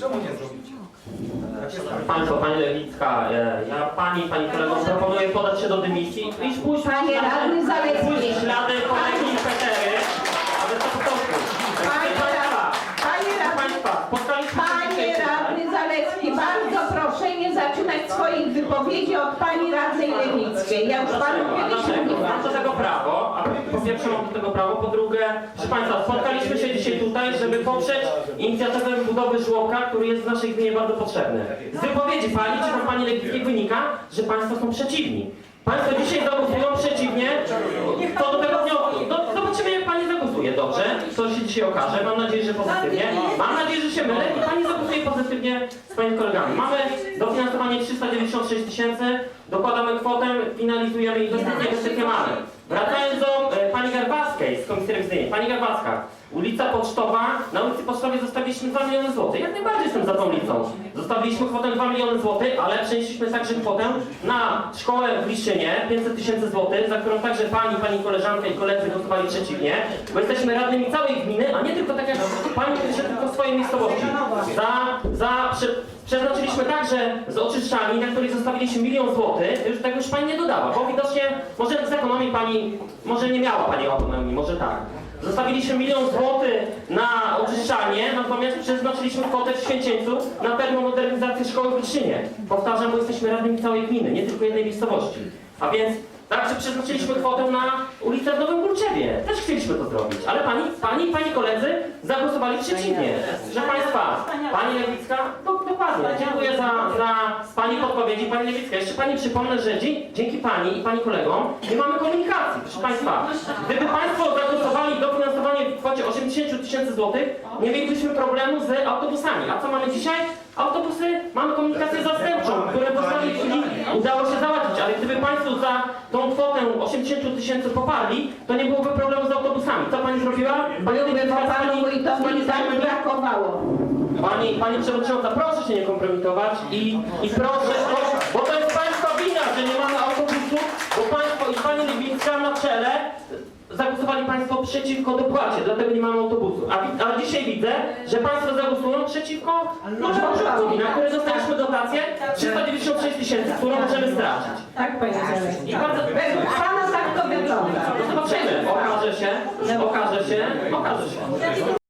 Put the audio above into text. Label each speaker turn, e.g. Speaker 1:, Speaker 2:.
Speaker 1: Czemu nie zrobić?
Speaker 2: Państwo, Pani Lewicka, e, ja Pani, Pani kolego proponuję podać się do dymisji i pójść
Speaker 3: Panie radny
Speaker 2: pójść ślady kolegi Petery, ale to po prostu.
Speaker 3: Panie
Speaker 2: Państwa,
Speaker 3: Panie radny,
Speaker 2: Państwa, spotkaliśmy się
Speaker 3: panie
Speaker 2: dzisiaj
Speaker 3: radny Zalewski, bardzo proszę nie zaczynać swoich wypowiedzi od pani radnej Lewickiej. Ja już panu
Speaker 2: Dlaczego?
Speaker 3: Kiedyś
Speaker 2: Dlaczego?
Speaker 3: mówiłam.
Speaker 2: Mam do tego prawo, po pierwsze mam do tego prawo, po drugie, proszę Państwa, spotkaliśmy się dzisiaj tutaj, żeby poprzeć inicjatywę budowy żłobka, który jest w naszej gminie bardzo potrzebny. Z wypowiedzi Pani, czy tam Pani Lewickiej wynika, że Państwo są przeciwni. Państwo dzisiaj zagłosują przeciwnie, to do tego wniosku. Do, zobaczymy jak Pani zagłosuje, dobrze? To się dzisiaj okaże, mam nadzieję, że pozytywnie. Mam nadzieję, że się mylę i Pani zagłosuje pozytywnie z Pani kolegami. Mamy dofinansowanie 396 tysięcy, dokładamy kwotę, finalizujemy inwestycje, inwestycje mamy. Wracając do e, Pani Garbackiej z Komisji Rewizyjnej. Pani Garbacka, ulica Pocztowa, na ulicy Pocztowej zostawiliśmy 2 miliony złotych. Jak najbardziej jestem za tą ulicą. Zostawiliśmy kwotę 2 miliony złotych, ale przenieśliśmy także kwotę na szkołę w Liszynie, 500 tysięcy złotych, za którą także Pani, Pani koleżanka i koledzy głosowali przeciwnie, bo jesteśmy radnymi całej gminy, a nie tylko tak jak Pani pisze tylko w swojej miejscowości. Za, za, prze, przeznaczyliśmy także z oczyszczalni, na której zostawiliśmy milion złotych, już tego już Pani nie dodała, bo widocznie może z ekonomii Pani, może nie miała Pani ekonomii, może tak. Zostawiliśmy milion złotych na oczyszczanie, natomiast przeznaczyliśmy kwotę w Święcieńcu na termomodernizację szkoły w Liszynie. Powtarzam, bo jesteśmy radnymi całej gminy, nie tylko jednej miejscowości. A więc także przeznaczyliśmy kwotę na ulicę w Nowym Górczewie. Też chcieliśmy to zrobić, ale pani, pani pani koledzy zagłosowali przeciwnie. Proszę Państwa, Pani Lewicka, do, dokładnie, dziękuję za, za Pani podpowiedzi. Pani Lewicka, jeszcze Pani przypomnę, że dzie, dzięki Pani i Pani kolegom nie mamy komunikacji. Proszę Państwa, gdyby Państwo zagłosowali dofinansowanie w kwocie 80 tysięcy złotych, nie mielibyśmy problemu z autobusami. A co mamy dzisiaj? Autobusy, mamy komunikację zastępczą, które w ostatniej chwili udało się załatwić, ale gdyby Państwo za tą kwotę 80 tysięcy poparli, to nie byłoby problemu z autobusami. Co Pani zrobiła? Pani
Speaker 3: Byłby
Speaker 2: Lewicka,
Speaker 3: po panu
Speaker 2: Pani-
Speaker 3: wójtowi
Speaker 2: Pani
Speaker 3: i tak brakowało.
Speaker 2: Pani, Pani Przewodnicząca, proszę się nie kompromitować i, i proszę, bo to jest Państwa wina, że nie mamy autobusu, bo Państwo i Pani Lewicka na czele zagłosowali Państwo przeciwko dopłacie, dlatego nie mamy autobusu. A, a dzisiaj widzę, że Państwo zagłosują przeciwko no, żłobkowi, na który dostaliśmy dotację 396 tysięcy, którą możemy stracić.
Speaker 3: Tak, Zalewski.
Speaker 2: I bardzo,
Speaker 3: Według pana tak to wygląda.
Speaker 2: no zobaczymy, okaże się, okaże się, okaże się.